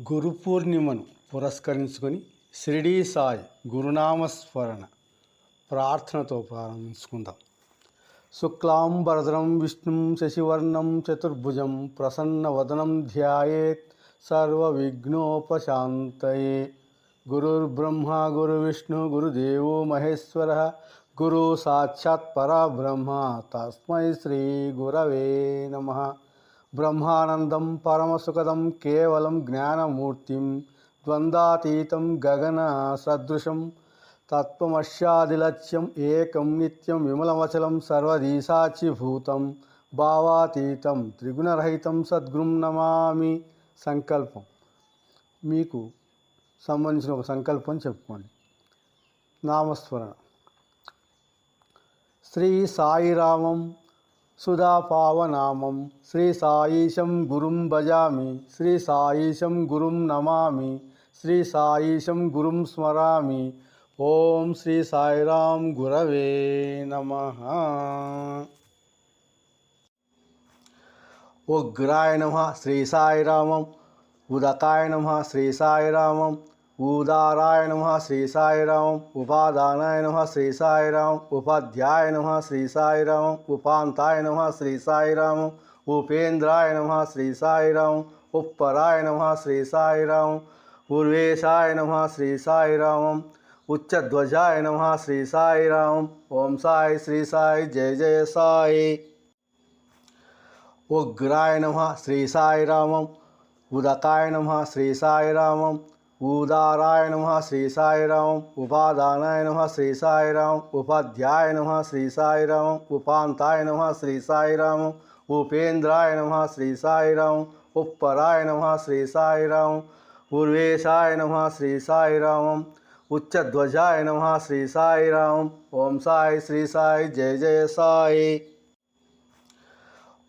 గురు పూర్ణిమను పురస్కరించుకొని షిరిడీ సాయి గురునామస్మరణ ప్రార్థనతో ప్రారంభించుకుందాం. శుక్లాంబరధరం విష్ణుం శశివర్ణం చతుర్భుజం ప్రసన్నవదనం ధ్యాయేత్ సర్వవిఘ్నోపశాంతయే. గురుర్బ్రహ్మ గురువిష్ణు గురుదేవో మహేశ్వర గురు సాక్షాత్ పరబ్రహ్మ. తస్మై శ్రీ గురవే నమః. బ్రహ్మానందం పరమసుఖదం కేవలం జ్ఞానమూర్తిం ద్వందాతీతం గగన సదృశం తత్వమశ్యాదిలక్ష్యం ఏకం నిత్యం విమలవచలం సర్వదీశాచిభూతం భావాతీతం త్రిగుణరహితం సద్గురుం నమామి సంకల్పం. మీకు సంబంధించిన ఒక సంకల్పం చెప్పుకోండి. నామస్మరణ. శ్రీ సాయిరామం సుధాపావనామం శ్రీ సాయిశం గురుం భజామి శ్రీ సాయిశం గురుం నమామి శ్రీ సాయిశం గురుం స్మరామి ఓం శ్రీ సాయిరాం గురవే నమ ఉగ్రాయ నమ శ్రీ సాయిరామం ఉదకాయ నమ శ్రీ సాయిరామం ఊదారాయ నమ శ్రీ సాయిరాం ఉపాదానాయ నమ శ్రీ సాయిరాం ఉపాధ్యాయ నమ శ్రీ సాయిరాం ఉపాంతాయ నమ శ్రీ సాయిరాం ఉపేంద్రాయ నమ శ్రీ సాయిరాం ఉప్పరాయ నమ శ్రీ సాయిరాం పూర్వేశాయ నమ శ్రీ సాయిరాం ఉచ్చధ్వజాయ నమ శ్రీ సాయిరాం ఓం సాయి శ్రీ సాయి జయ జయ సాయి ఉగ్రాయ నమ శ్రీ సాయిరామం ఉదకాయ నమ శ్రీ సాయిరామం ఊదారాయ నమ శ్రీ సాయిరాం ఉపాదానాయ నమ శ్రీ సాయిరాం ఉపాధ్యాయ నమ శ్రీ సాయిరాం ఉపాంతాయ నమ శ్రీ సాయిరాం ఉపేంద్రాయ నమ శ్రీ సాయిరాం ఉప్పరాయ నమ శ్రీ సాయిరాం ఉర్వేశాయ నమ శ్రీ సాయిరాం ఉచ్చధ్వజాయ నమ శ్రీ సాయిరాం ఓం సాయి శ్రీ సాయి జయ జయ సాయి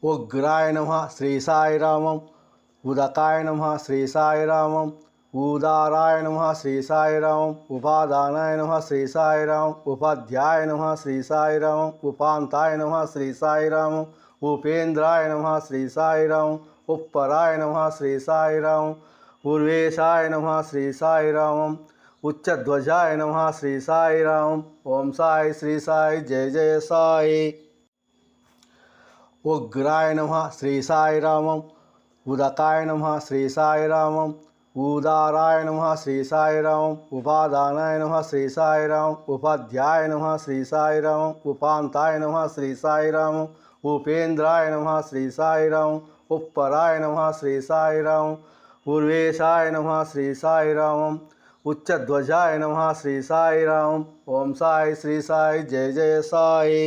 ఉగ్రాయ నమ శ్రీ సాయిరామం ఉదకాయ నమ శ్రీ సాయిరామం ఊదారాయ నమ శ్రీ సాయిరాం ఉపాదానాయ నమ శ్రీ సాయిరాం ఉపాధ్యాయ నమ శ్రీ సాయిరాం ఉపాంతాయ నమ శ్రీ సాయిరాం ఉపేంద్రాయ నమ శ్రీ సాయిరాం ఉప్పరాయ నమ శ్రీ సాయిరాం పూర్వేశాయ నమ శ్రీ సాయిరామం ఉచ్చధ్వజాయ నమ శ్రీ సాయిరాం ఓం సాయి శ్రీ సాయి జయ జయ సాయి ఉగ్రాయ నమ శ్రీ సాయిరామం ఉదకాయ నమ శ్రీ సాయిరామం ఊదారాయ నమ శ్రీ సాయిరాం ఉపాదానాయ నమ శ్రీ సాయిరాం ఉపాధ్యాయ నమ శ్రీ సాయిరాం ఉపాంతాయ నమ శ్రీ సాయిరాం ఉపేంద్రాయ నమ శ్రీ సాయిరాం ఉప్పరాయ నమ శ్రీ సాయిరాం పూర్వేశాయ నమ శ్రీ సాయిరాం ఉచ్చధ్వజాయ నమ శ్రీ సాయిరాం. ఓం సాయి శ్రీ సాయి జయ జయ సాయి.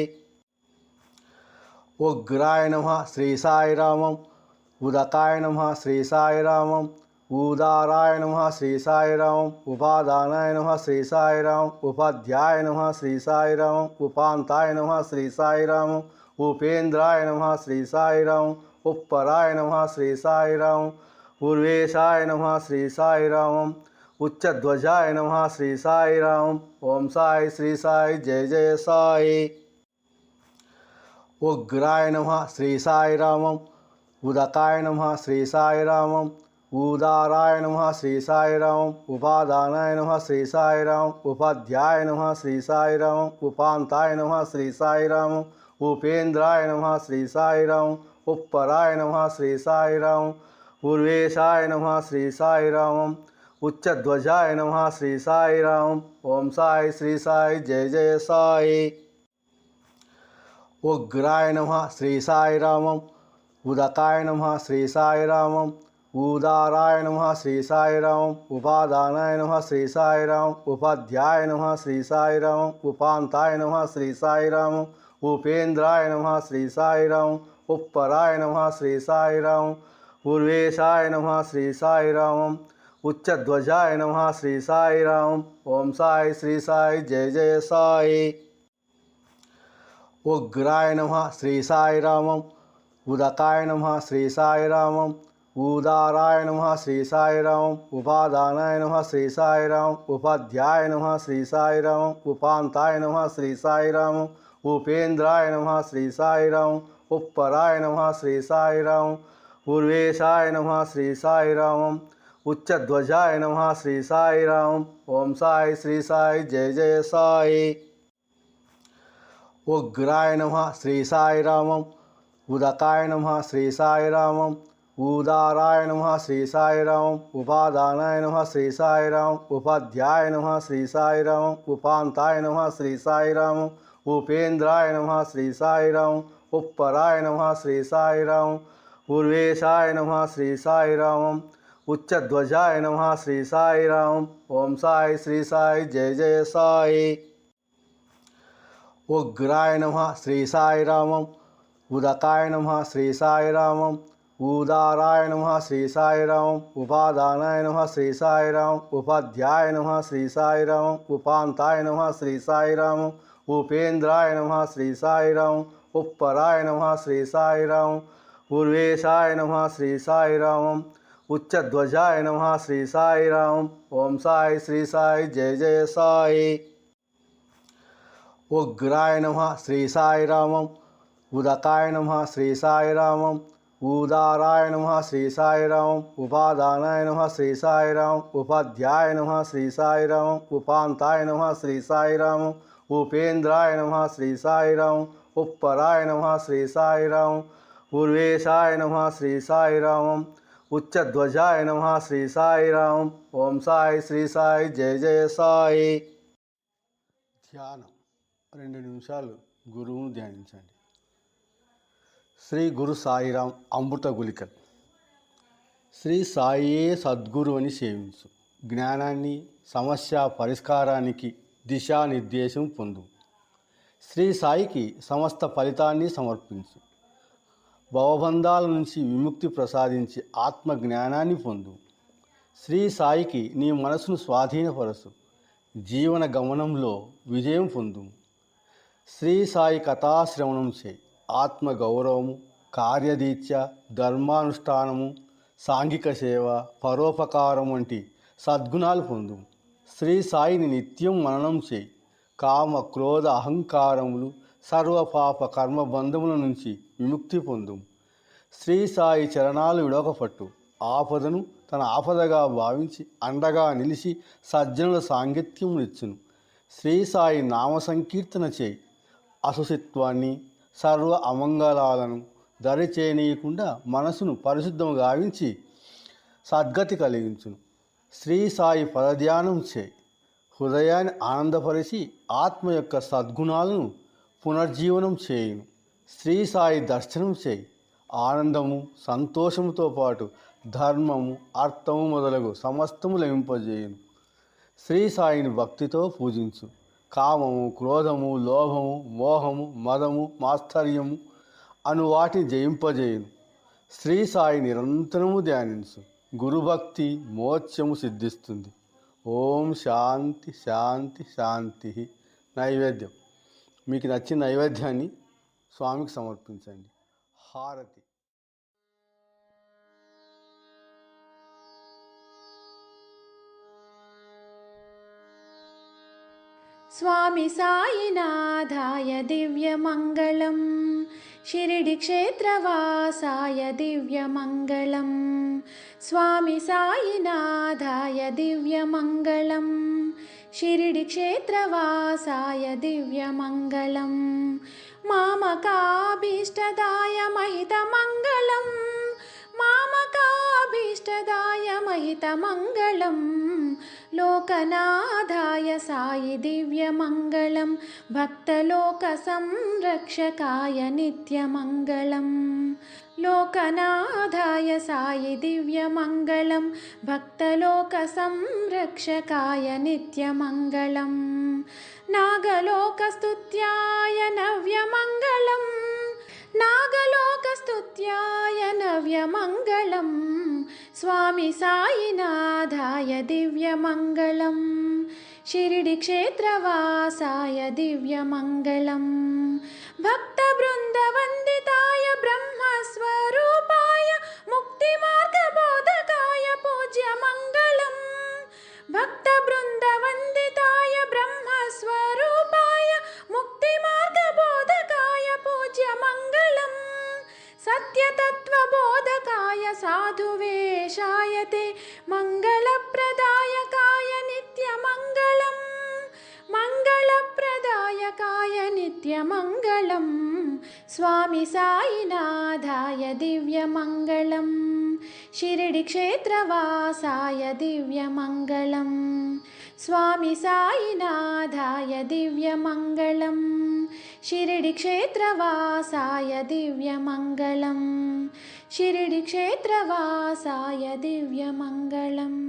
ఉగ్రాయ నమ శ్రీ సాయిరామం ఉదకాయ నమ శ్రీ సాయిరామం ఊదారాయ నమ శ్రీ సాయిరాం ఉపాదానాయ నమ శ్రీ సాయిరాం ఉపాధ్యాయ నమ శ్రీ సాయిరాం ఉపాంతాయ నమ శ్రీ సాయిరాం ఉపేంద్రాయ నమ శ్రీ సాయిరాం ఉప్పరాయ నమ శ్రీ సాయిరాం ఉర్వేశాయ నమ శ్రీ సాయిరాం ఉచ్చధ్వజాయ నమ శ్రీ సాయిరాం. ఓం సాయి శ్రీ సాయి జయ జయ సాయి. ఉగ్రాయ నమ శ్రీ సాయిరామం ఉదకాయ నమ శ్రీ సాయిరామం ఊదారాయ నమ శ్రీ సాయిరాం ఉపాదానాయ నమ శ్రీ సాయిరాం ఉపాధ్యాయ నమ శ్రీ సాయిరాం ఉపాంతాయ నమ శ్రీ సాయిరాం ఉపేంద్రాయ నమ శ్రీ సాయిరాం ఉప్పరాయ నమ శ్రీ సాయిరాం పూర్వేశాయ నమ శ్రీ సాయిరాం ఉచ్చధ్వజాయ నమ శ్రీ సాయిరాం ఓం సాయి శ్రీ సాయి జయ జయ సాయి ఉగ్రాయ నమ శ్రీ సాయిరామం ఉదకాయ నమ శ్రీ సాయిరామం ఊదారాయ నమ శ్రీ సాయిరాం ఉపాదానాయ నమ శ్రీ సాయిరాం ఉపాధ్యాయ నమ శ్రీ సాయిరాం ఉపాంతాయ నమ శ్రీ సాయిరాం ఉపేంద్రాయ నమ శ్రీ సాయిరాం ఉప్పరాయ నమ శ్రీ సాయిరాం ఉర్వేశాయ నమ శ్రీ సాయిరాం ఉచ్చధ్వజాయ నమ శ్రీ సాయిరాం ఓం సాయి శ్రీ సాయి జయ జయ సాయి ఉగ్రాయ నమ శ్రీ సాయిరామం ఉదకాయ నమ శ్రీ సాయిరామం ఊదారాయ నమ శ్రీ సాయిరాం ఉపాదానాయ నమ శ్రీ సాయిరాం ఉపాధ్యాయ నమ శ్రీ సాయిరాం ఉపాంతాయ నమ శ్రీ సాయిరాం ఉపేంద్రాయ నమ శ్రీ సాయిరాం ఉప్పరాయ నమ శ్రీ సాయిరాం పూర్వేశాయ నమ శ్రీ సాయిరామం ఉచ్చధ్వజాయ నమ శ్రీ సాయిరాం. ఓం సాయి శ్రీ సాయి జయ జయ సాయి. ఉగ్రాయ నమ శ్రీ సాయిరామం ఉదకాయ నమ శ్రీ సాయిరామం ఊదారాయ నమ శ్రీ సాయిరాం ఉపాదానాయ నమ శ్రీ సాయిరాం ఉపాధ్యాయ నమ శ్రీ సాయిరాం ఉపాంతాయ నమ శ్రీ సాయిరాం ఉపేంద్రాయ నమ శ్రీ సాయిరాం ఉప్పరాయ నమ శ్రీ సాయిరాం పూర్వేశాయ ఉర్వేశాయ నమ శ్రీ సాయి రామం ఉచ్చధ్వజాయ నమ శ్రీ సాయిరాం. ఓం సాయి శ్రీ సాయి జయ జయ సాయి. ఉగ్రాయ నమ శ్రీ సాయి రామం ఉదకాయ నమ శ్రీ సాయి రామం ఊదారాయ నమ శ్రీ సాయిరాం ఉపాదానాయ నమ శ్రీ సాయిరాం ఉపాధ్యాయ నమ శ్రీ సాయిరాం ఉపాంతాయ నమ శ్రీ సాయిరాం ఉపేంద్రాయ నమ శ్రీ సాయిరాం ఉప్పరాయ నమ శ్రీ సాయి రామం ఉర్వేశాయ నమ శ్రీ సాయిరాం ఉచ్చధ్వజాయ నమ శ్రీ సాయిరాం. ఓం సాయి శ్రీ సాయి జయ జయ సాయి. ఉగ్రాయ నమ శ్రీ సాయి రామం ఉదకాయ నమ శ్రీ సాయి రామం ఊదారాయ నమ శ్రీ సాయి రామం ఉపాదానాయ నమ శ్రీ సాయి రామం ఉపాధ్యాయ నమ శ్రీ సాయి రామం ఉపాంతాయ నమ శ్రీ సాయి రామం ఉపేంద్రాయ నమ శ్రీ సాయి రామం ఉప్పరాయ నమ శ్రీ సాయి రామం ఉర్వేశాయ నమ శ్రీ సాయి రామం ఉచ్చధ్వజాయ నమ శ్రీ సాయి రామం ఓం సాయి శ్రీ సాయి జయ జయ సాయి ధ్యానం రెండు నిమిషాలు గురువును ధ్యానించండి। శ్రీ గురు సాయిరాం అమృత గులికల్ శ్రీ సాయియే సద్గురు అని సేవించు. జ్ఞానాన్ని సమస్య పరిష్కారానికి దిశానిర్దేశం పొందు. శ్రీ సాయికి సమస్త ఫలితాన్ని సమర్పించు. భవబంధాల నుంచి విముక్తి ప్రసాదించి ఆత్మ జ్ఞానాన్ని పొందు. శ్రీ సాయికి నీ మనసును స్వాధీనపరచు. జీవన గమనంలో విజయం పొందు. శ్రీ సాయి కథాశ్రవణం చేయి. ఆత్మ గౌరవము కార్యదీక్ష ధర్మానుష్ఠానము సాంఘిక సేవ పరోపకారం వంటి సద్గుణాలు పొందు శ్రీ సాయిని నిత్యం మననం చేయి. కామ క్రోధ అహంకారములు సర్వపాప కర్మబంధముల నుంచి విముక్తి పొందు శ్రీ సాయి చరణాలు విడవకపట్టు. ఆపదను తన ఆపదగా భావించి అండగా నిలిచి సజ్జనుల సాంగత్యమునిచ్చును. శ్రీ సాయి నామ సంకీర్తన చేయి. అసుసిత్వాన్ని సర్వ అమంగళాలను దరి చేయనీయకుండా మనసును పరిశుద్ధం గావించి సద్గతి కలిగించును. శ్రీ సాయి పదధ్యానం చేయి హృదయాన్ని ఆనందపరిచి ఆత్మ యొక్క సద్గుణాలను పునర్జీవనం చేయును. శ్రీ సాయి దర్శనం చేయి ఆనందము సంతోషముతో పాటు ధర్మము అర్థము మొదలగు సమస్తము లభింపజేయును. శ్రీ సాయిని భక్తితో పూజించు కామము క్రోధము లోభము మోహము మదము మాత్సర్యము అను వాటిని జయింపజేయును. శ్రీ సాయి నిరంతరము ధ్యానించు. గురుభక్తి మోక్షము సిద్ధిస్తుంది. ఓం శాంతి శాంతి శాంతి నైవేద్యం. మీకు నచ్చిన నైవేద్యాన్ని స్వామికి సమర్పించండి. హారతి. स्वामि सायिनाथाय दिव्यमङ्गलं शिरिडिक्षेत्रवासाय दिव्यमङ्गलं स्वामि सायिनाथाय दिव्यमङ्गलं शिरिडिक्षेत्रवासाय दिव्यमङ्गलं मामकाभीष्टदाय महितमङ्गलं मामकाभीष्टदाय महितमङ्गलं लोकनाथाय सायि दिव्यमङ्गलं भक्तलोकसंरक्षकाय नित्यमङ्गलं लोकनाथाय सायि दिव्यमङ्गलं भक्तलोकसंरक्षकाय नित्यमङ्गलं नागलोकस्तुत्याय नव्यमङ्गलम् नागलोकस्तुत्याय नव्यमङ्गलं स्वामि सायिनाथाय दिव्यमङ्गलं शिरिडिक्षेत्रवासाय दिव्यमङ्गलं भक्तवृन्दवन्दिताय ब्रह्मस्वरूपाय मुक्तिमार्गबोधकाय पूज्यमङ्गलम्। भक्तवृन्दवन्दिताय सत्यतत्त्वबोधकाय साधुवेशाय ते मङ्गलप्रदायकाय नित्यमङ्गलम्। मङ्गलप्रदायकाय नित्यमङ्गलं स्वामि साईनाथाय दिव्यमङ्गलं शिरडिक्षेत्रवासाय दिव्यमङ्गलं स्वामि साईनाथाय दिव्यमङ्गलं शिरडिक्षेत्रवासाय दिव्यमङ्गलं शिरडिक्षेत्रवासाय दिव्यमङ्गलम्